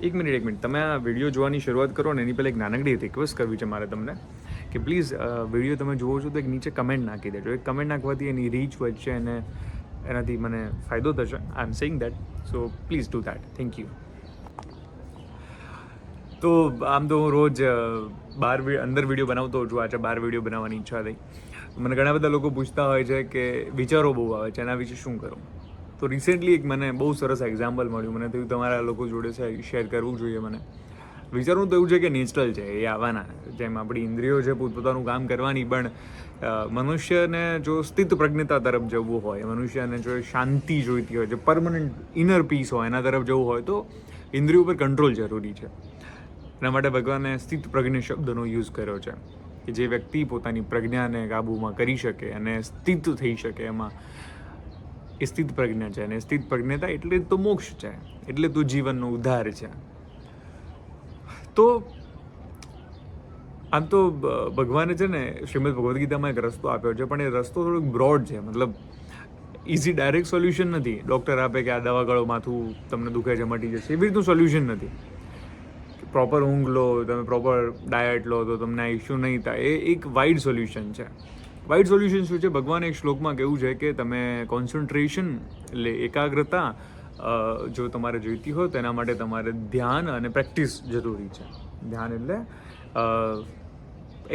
એક મિનિટ એક મિનિટ. તમે આ વીડિયો જોવાની શરૂઆત કરો ને, એની પહેલાં એક નાનકડી રિક્વેસ્ટ કરવી છે મારે તમને, કે પ્લીઝ વીડિયો તમે જુઓ છો તો એક નીચે કમેન્ટ નાખી દેજો. એક કમેન્ટ નાખવાથી એની રીચ વધશે અને એનાથી મને ફાયદો થશે. I am saying that so please do that thank you તો આમ તો હું રોજ બાર અંદર વીડિયો બનાવતો છું. આજે બાર વીડિયો બનાવવાની ઈચ્છા થઈ. મને ઘણા બધા લોકો પૂછતા હોય છે કે વિચારો બહુ આવે છે. એના વિશે શું કરું? તો રિસેન્ટલી એક મને બહુ સરસ એક્ઝામ્પલ મળ્યું. મને થયું તમારા લોકો જોડે શેર કરવું જોઈએ મને. વિચારવું તો એવું છે કે નેચરલ છે, એ આવવાના જેમ આપણી ઇન્દ્રિયો છે, પોતપોતાનું કામ કરવાની, પણ મનુષ્યને જો સ્થિત પ્રજ્ઞતા તરફ જવું હોય, મનુષ્યને જો શાંતિ જોઈતી હોય, જે પરમનન્ટ ઇનર પીસ હોય, એના તરફ જવું હોય, તો ઇન્દ્રિયો ઉપર કંટ્રોલ જરૂરી છે. એના માટે ભગવાને સ્થિત પ્રજ્ઞ શબ્દનો યુઝ કર્યો છે, કે જે વ્યક્તિ પોતાની પ્રજ્ઞાને કાબૂમાં કરી શકે અને સ્થિત થઈ શકે એમાં. એ સ્થિત પ્રજ્ઞા છે અને સ્થિત પ્રજ્ઞતા એટલે તો મોક્ષ છે, એટલે તો જીવનનો ઉદ્ધાર છે. તો આમ તો ભગવાને છે ને શ્રીમદ ભગવદ્ ગીતામાં એક રસ્તો આપ્યો છે, પણ એ રસ્તો થોડોક બ્રોડ છે, મતલબ ઇઝી ડાયરેક્ટ સોલ્યુશન નથી. ડૉક્ટર આપે કે આ દવા ગળો માથું તમને દુખે છે, મટી જશે, એવી રીતનું સોલ્યુશન નથી. પ્રોપર ઊંઘ લો, તમે પ્રોપર ડાયટ લો, તો તમને આ ઇશ્યુ નહીં થાય. એ એક વાઇડ સોલ્યુશન છે. વાઇડ સોલ્યુશન શું છે ભગવાને એક શ્લોકમાં કહેવું છે કે તમે કોન્સન્ટ્રેશન એટલે એકાગ્રતા જો તમારે જોઈતી હોય તેના માટે તમારે ધ્યાન અને પ્રેક્ટિસ જરૂરી છે. ધ્યાન એટલે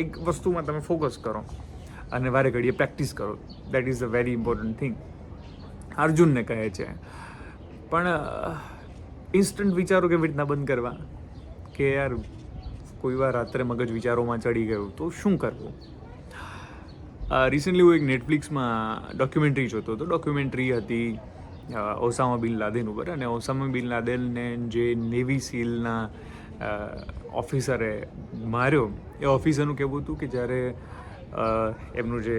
એક વસ્તુમાં તમે ફોકસ કરો અને વારે ઘડીએ પ્રેક્ટિસ કરો. That is a very important thing અર્જુનને કહે છે. પણ ઇન્સ્ટન્ટ વિચારો કેવી રીતના બંધ કરવા? કે યાર, કોઈ વાર રાત્રે મગજ વિચારોમાં ચડી ગયું તો શું કરવું? રિસેન્ટલી હું એક નેટફ્લિક્સમાં ડોક્યુમેન્ટરી જોતો હતો. ડોક્યુમેન્ટરી હતી ઓસામા બિન લાદેન ઉપર. અને ઓસામા બિન લાદેનને જે નેવી સીલના ઓફિસરે માર્યો, એ ઓફિસરનું કહેવું હતું કે જ્યારે એમનું જે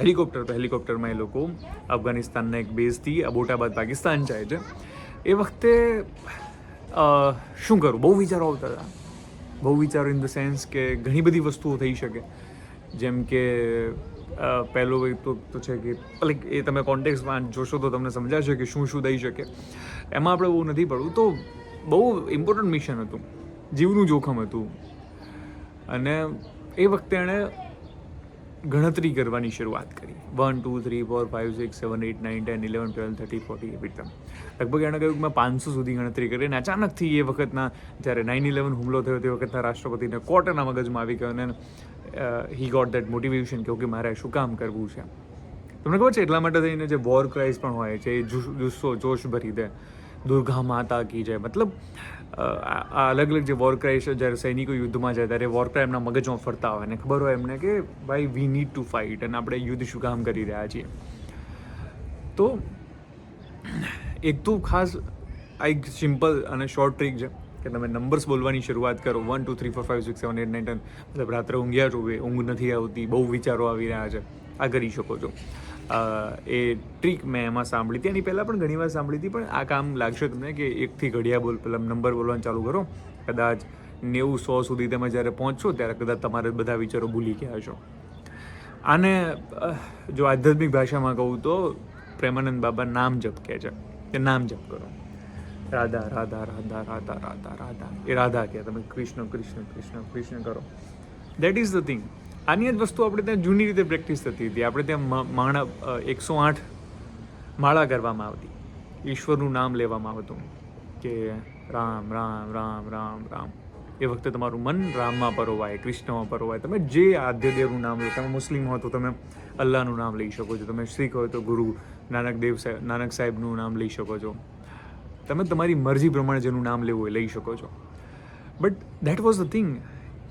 હેલિકોપ્ટર તો હેલિકોપ્ટરમાં એ લોકો અફઘાનિસ્તાનના એક બેઝથી અબોટાબાદ, પાકિસ્તાન જાય છે. એ વખતે શું કરું? બહુ વિચારો આવતા હતા. બહુ વિચારો ઇન ધ સેન્સ કે ઘણી બધી વસ્તુઓ થઈ શકે. જેમ કે પહેલો એક તો છે કે લાઈક એ તમે કોન્ટેક્સમાં જોશો તો તમને સમજાશે કે શું શું દઈ શકે એમાં આપણે બહુ નથી પડવું તો બહુ ઇમ્પોર્ટન્ટ મિશન હતું જીવનું જોખમ હતું અને એ વખતે એણે ગણતરી કરવાની શરૂઆત કરી one two three four five six seven eight nine ten eleven twelve thirty forty એવી લગભગ એણે કહ્યું કે મેં પાંચસો સુધી ગણતરી કરી અને અચાનકથી એ વખતના જ્યારે નાઇન ઇલેવન હુમલો થયો તે વખતના રાષ્ટ્રપતિને કોટ એના મગજમાં આવી ગયો અને હી ગોટ દેટ મોટિવેશન કે ઓકે મારે શું કામ કરવું છે? તમને ખબર છે, એટલા માટે થઈને જે વોર ક્રાઇઝ પણ હોય છે, એ જુસ- જુસ્સો, જોશ ભરી દે. દુર્ગા માતા કી જાય. મતલબ આ અલગ અલગ જે વોર ક્રાઇઝ છે, જ્યારે સૈનિકો યુદ્ધમાં જાય, ત્યારે વોર ક્રાઈ એમના મગજમાં ફરતા હોય. અને ખબર હોય એમને કે, ભાઈ વી નીડ ટુ ફાઇટ અને આપણે યુદ્ધ શું કામ કરી રહ્યા છીએ. તો, એક તો ખાસ, આ એક સિમ્પલ અને શોર્ટ ટ્રીક છે. કે તમે નંબર્સ બોલવાની શરૂઆત કરો. One two three four five six seven eight nine ten મતલબ રાત્રે ઊંઘ્યા છો ઊંઘ નથી આવતી, બહુ વિચારો આવી રહ્યા છે. આ કરી શકો છો. એ ટ્રીક મેં એમાં સાંભળી હતી. એની પહેલાં પણ ઘણી વાર સાંભળી હતી, પણ આ કામ લાગશે તમને કે એકથી ઘડિયા બોલ પહેલાં નંબર બોલવાનું ચાલુ કરો. કદાચ નેવું, સો સુધી તમે જ્યારે પહોંચશો, ત્યારે કદાચ તમારે બધા વિચારો ભૂલી ગયા છો આને જો આધ્યાત્મિક ભાષામાં કહું તો પ્રેમાનંદ બાબા નામ જપ કહે છે. કે નામ જપ કરો. રાધા રાધા રાધા રાધા રાધા રાધા. એ રાધા કહે તમે કૃષ્ણ કૃષ્ણ કૃષ્ણ કૃષ્ણ કરો. દેટ ઇઝ ધ થિંગ આની જ વસ્તુ આપણે ત્યાં જૂની રીતે પ્રેક્ટિસ થતી હતી. આપણે ત્યાં માણા એકસો આઠ માળા કરવામાં આવતી. ઈશ્વરનું નામ લેવામાં આવતું કે રામ રામ રામ રામ રામ. એ વખતે તમારું મન રામમાં પરોવાય, કૃષ્ણમાં પરોવાય. તમે જે આદ્યદેવનું નામ લો, તમે મુસ્લિમ હો તો તમે અલ્લાહનું નામ લઈ શકો છો. તમે શીખ હોય તો ગુરુ, નાનક દેવ સાહેબ નાનક સાહેબનું નામ લઈ શકો છો. તમે તમારી મરજી પ્રમાણે જેનું નામ લેવું એ લઈ શકો છો. But that was the thing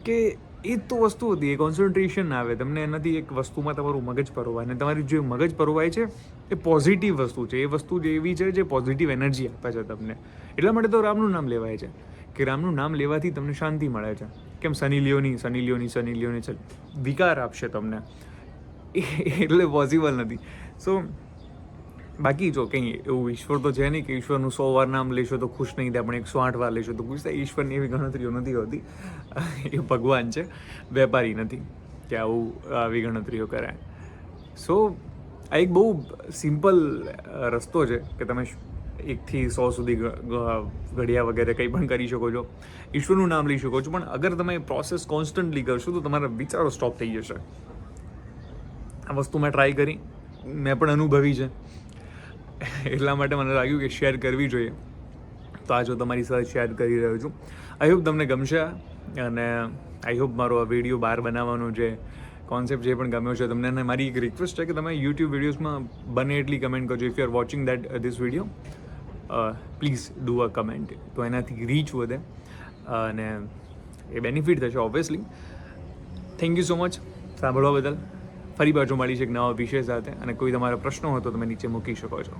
કે એ જ તો વસ્તુ હતી, એ કોન્સન્ટ્રેશન આવે, તમને એનાથી એક વસ્તુમાં તમારું મગજ પરોવાય, અને તમારી જે મગજ પરોવાય છે, એ પોઝિટિવ વસ્તુ છે. એ વસ્તુ જે એવી છે, જે પોઝિટિવ એનર્જી આપે છે તમને. એટલા માટે તો રામનું નામ લેવાય છે, કે રામનું નામ લેવાથી તમને શાંતિ મળે છે. કેમ Sunny Leone Sunny Leone Sunny Leone વિકાર આપશે તમને. એટલે પોસિબલ નથી. સો બાકી જો કંઈ એવું ઈશ્વર તો છે નહીં કે ઈશ્વરનું સો વાર નામ લેશો તો ખુશ નહીં થાય, પણ એકસો આઠ વાર લેશો તો ખુશ થાય. ઈશ્વરની એવી ગણતરીઓ નથી હોતી. એ ભગવાન છે, વેપારી નથી કે આવું, આવી ગણતરીઓ કરાય. સો આ એક બહુ સિમ્પલ રસ્તો છે કે તમે એકથી સો સુધી ઘડિયા વગેરે કંઈ પણ કરી શકો છો. ઈશ્વરનું નામ લઈ શકો છો, પણ અગર તમે પ્રોસેસ કોન્સ્ટન્ટલી કરશો તો તમારા વિચારો સ્ટોપ થઈ જશે. આ વસ્તુ મેં ટ્રાય કરી. મેં પણ અનુભવી છે. એટલા માટે મને લાગ્યું કે શેર કરવી જોઈએ. તો આ જો તમારી સાથે શેર કરી રહ્યો છું. આઈ હોપ તમને ગમશે અને આઈ હોપ મારો આ વીડિયો બહાર બનાવવાનો જે કોન્સેપ્ટ જે પણ ગમ્યો છે તમને, અને મારી એક રિક્વેસ્ટ છે કે તમે યુટ્યુબ વિડીયોઝમાં બને એટલી કમેન્ટ કરજો. If you are watching that this video please do a comment તો એનાથી રીચ વધે, અને એ બેનિફિટ થશે obviously thank you so much સાંભળવા બદલ. ફરી બાજુ મળી છે એક નવા વિષય સાથે અને કોઈ તમારા પ્રશ્નો હોય તો તમે નીચે મૂકી શકો છો.